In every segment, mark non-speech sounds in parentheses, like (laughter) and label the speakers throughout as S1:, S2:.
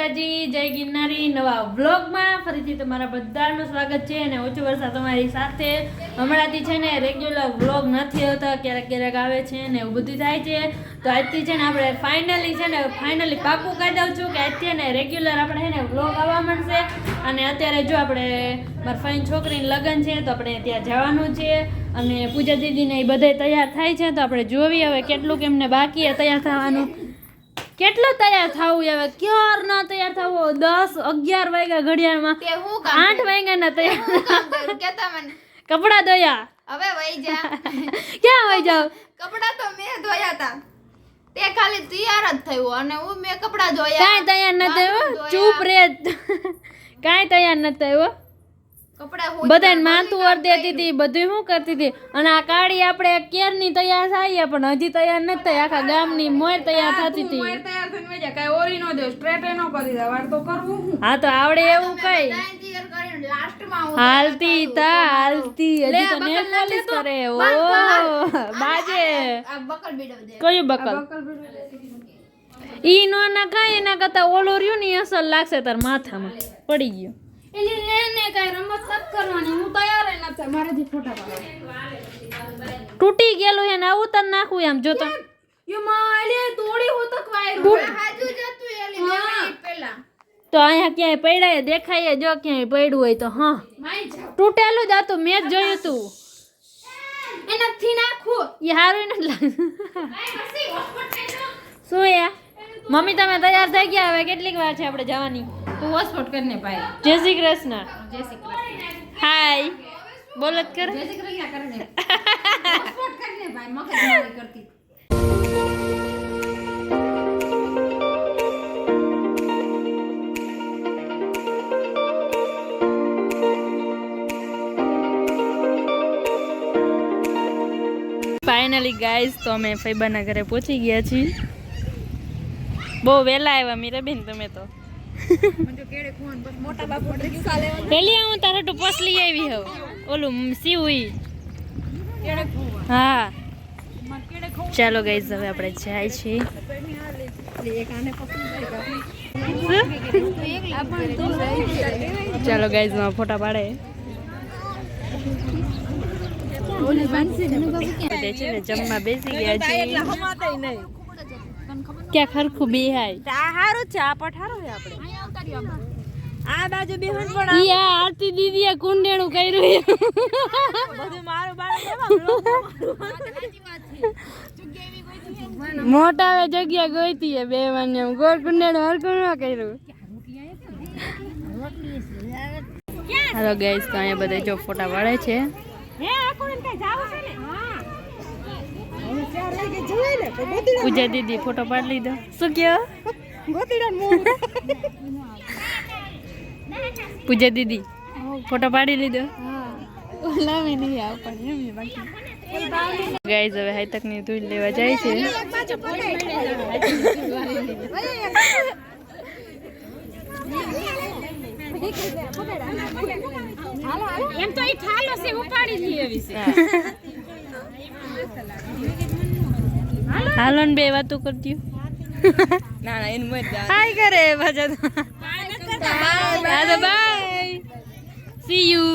S1: માતાજી, જય ગિરનારી, નવા વ્લોગમાં ફરીથી તમારા બધાનું સ્વાગત છે અને ઓછો વરસાદ તમારી સાથે હમણાંથી છે ને રેગ્યુલર વ્લોગ નથી હોતા ક્યારેક ક્યારેક આવે છે ને એવું બધું થાય છે. તો આજથી છે ને આપણે ફાઇનલી છે ને ફાઇનલી પાકું કહી દઉં છું કે આજથી ને રેગ્યુલર આપણે છે ને વ્લોગ આવવા મળશે અને અત્યારે જો આપણે મારા ફાઇન છોકરીની લગ્ન છે તો આપણે ત્યાં જવાનું છે. અને પૂજા દીદીને એ બધે તૈયાર થાય છે તો આપણે જોવી હવે કેટલું એમને બાકી તૈયાર થવાનું. કેટલું તૈયાર થવું હવે ક્યાર ના તૈયાર થવું? દસ અગિયાર વાગ્યા ઘડિયાળમાં? આઠ વાગ્યા ના તૈયાર. કપડા ધોયા?
S2: હવે વહી જા. (laughs)
S1: ક્યાં વહી જાવ?
S2: કપડા તો મેં ધોયા તા. તે ખાલી તૈયાર જ થયું અને હું મેં કપડા ધોયા.
S1: કાંઈ તૈયાર
S2: ન
S1: થયું ચૂપ રે (laughs) કાંઈ તૈયાર ન થયો બધાને માથું વર દેતી હતી બધું શું કરતી હતી? અને આ કાળી આપણે કેરની તૈયાર થાય પણ હજી તૈયાર નથી થઈ આખા ગામની મોર તૈયાર થતી હતી.
S3: તૈયાર થઈને વઈ જા ઓરી નો દે સ્ટ્રેટ નો કરી દે. વાર તો કરવું હું?
S1: હા તો આવડે એવું કઈ. હાલતી તા હાલતી. હજી તો
S3: બકલ
S1: નેલ
S3: ના
S1: પોલીસ
S3: લેતો.
S1: કરે. ઓ
S2: બસ, બસ.
S1: બાજે.
S2: બકલ બીડવ
S1: કયું બકલ? ઈ નો ના કાંઈ એના કરતા ઓલો રહ્યું ને અસર લાગશે તાર માથામાં. પડી ગયો.
S3: એલી ને ને કાંઈ રમત નથી કરવાની. હું તૈયાર ય નથી મારેથી ફોટા પાડવા.
S1: તૂટી ગયેલું એને આવું તન નાખવું એમ. જો તો.
S3: યો માં એલી તોડી હું તક વાયર.
S2: હાજુ જતું એલી મિનિટ પહેલા.
S1: તો અહીંયા ક્યાંય પડ્યા દેખાય જો ક્યાંય પડ્યું હોય તો હા. તૂટેલું જ હતું. મેં જ જોયું તું.
S3: એનાથી નાખું.
S1: એ સારું નથી લાગતું. શું યા? મમ્મી તમે તૈયાર થઈ ગયા? હવે કેટલીક વાર છે આપણે જવાની?
S3: તું હોસ્પોટ કરીને ભાઈ.
S1: જય શ્રી કૃષ્ણ.
S3: જય શ્રી કૃષ્ણ.
S1: હાય. બોલો કર.
S3: જય શ્રી કૃષ્ણ કરીને. (laughs) હોસ્પોટ કરીને ભાઈ મગજ કરતી.
S1: ફાઇનલી ગાઈઝ તો અમે ફૈબાના ઘરે પહોંચી ગયા છીએ. બહુ વહેલા આવ્યા મીરાબેન તમે તો. પેલી હું તારા ટુ પસ લઈ આવી હવ. ઓલું સીવ હા. ચાલો ગઈ હવે આપણે જાય છીએ. ચાલો ગાઈઝમાં ફોટા પાડે. જમવા બેસી ગયા છે. ક્યાં ખરખું બેહાય
S3: હારું છે આ પઠારો છે આપણે. આ બાજુ બેહન પણ
S1: ઈ આ આરતી દીદીએ કુંડેણું કર્યું છે.
S3: બધું મારું બાળ
S1: મોટા જગ્યા ગોઈતી હે બે મને એમ. ગોળ કુંડેણું હરકું ન કર્યું? હાલો ગાઈસ તો અહીંયા બધા જો ફોટા પડે છે. પૂજા દીદી ફોટો પાડી લીધો. શું કયો? પૂજા દીદી ફોટો પાડી લીધો. ગાઈઝ હવે હાઈ તકની ધૂળ લેવા જાય છે.
S3: એમ તો એ ઠાલો છે ઉપાડી લઈએ વિશે
S1: હાલો ને બે વાતો કરતી
S3: ના ના એનું મત
S1: હાય કરે પાછા તો. બાય સી યુ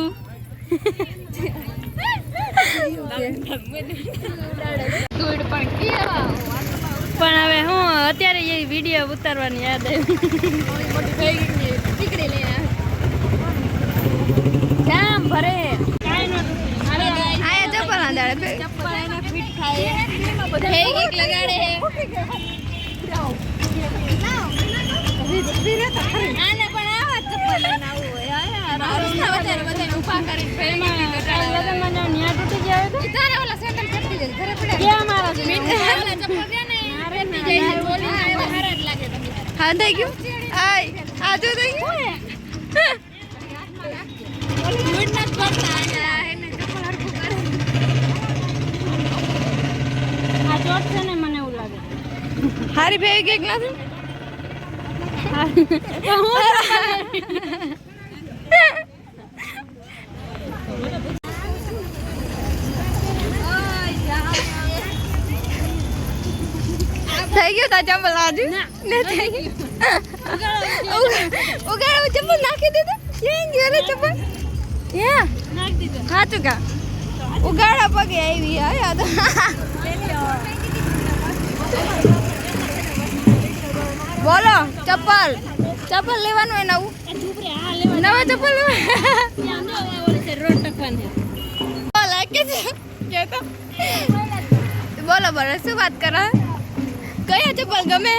S2: પણ
S1: હવે હું અત્યારે એ વીડિયો ઉતારવાની યાદ આવી.
S2: દીકરી
S1: ભરે.
S2: આયા ચપ્પલ. હે થઈ ગયું. આય આ જો થઈ ગયું (laughs) ગુડ નત પડતા આ એને ચપ્પલ હરખું કરે
S1: છે ને મને એવું લાગે.
S2: હારી ભેગ કેક નથી થઈ ગયું તા ચંપલ આજુ ને. થઈ ગયું. ઉગાડો ચપ્પલ નાખી દીધું ક્યાં ગયો રે ચપ્પલ હે
S1: નાખી દીધો.
S2: સાચું કા ઉગાડા પગે આવી હા તો બોલો ચપ્પલ. ચપ્પલ લેવાનું હોય નવું?
S1: એ
S2: નવા ચપ્પલ (laughs) બોલો બોલો શું વાત કરો? કયા ચપ્પલ ગમે?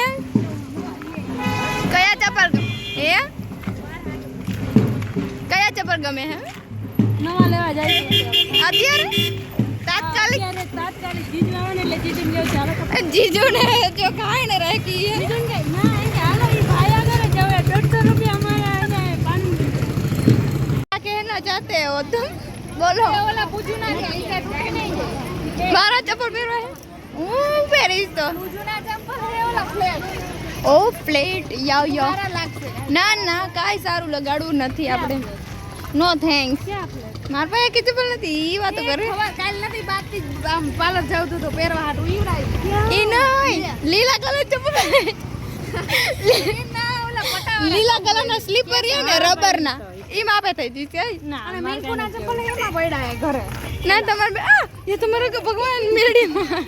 S2: કયા ચપ્પલ હે? કયા ચપ્પલ ગમે હે?
S1: નવા લેવા જાય
S2: અત્યારે? તાત્કાલિક.
S1: તાત્કાલિક જીજુ આવે ને એટલે જીજુ લેવું ચાલો
S2: જીજુ ને જો કાઈ ને રાખી
S1: જીજુ ને ના એ હાલો ઈ ભાઈ આગળ જ હવે દોઢસો રૂપિયા અમારા એને પાન
S2: આ કહેના ચાહતે હો બોલો.
S3: ઓલા પૂછું ના કે ઈ કાંઈ તૂટે નહીં
S2: મારા ચપ્પલ પહેરવા હું? પહેરીશ તો.
S3: ઓલા ફ્લેટ.
S2: ઓ પ્લેટ યાવ યાવ. ના ના કાંઈ સારું લગાડવું નથી આપણે. નો થેન્ક્સ મારા પાસે કીધું પણ નથી ઈ વાતો કરે.
S3: કાલ નથી બાકી આમ પાર્લર જાવ તો પહેરવા હાટું ઈવડાવી
S2: ઈ નહીં લીલા કલર ચપ્પલ લીલા કલર ના સ્લીપર ને રબરના ઈ માપે થઈ જશે
S1: ના
S3: અને ચંપલ એમાં પડ્યા ઘરે.
S2: ના તમારે આ એ તમારે કે ભગવાન મેરડીમાં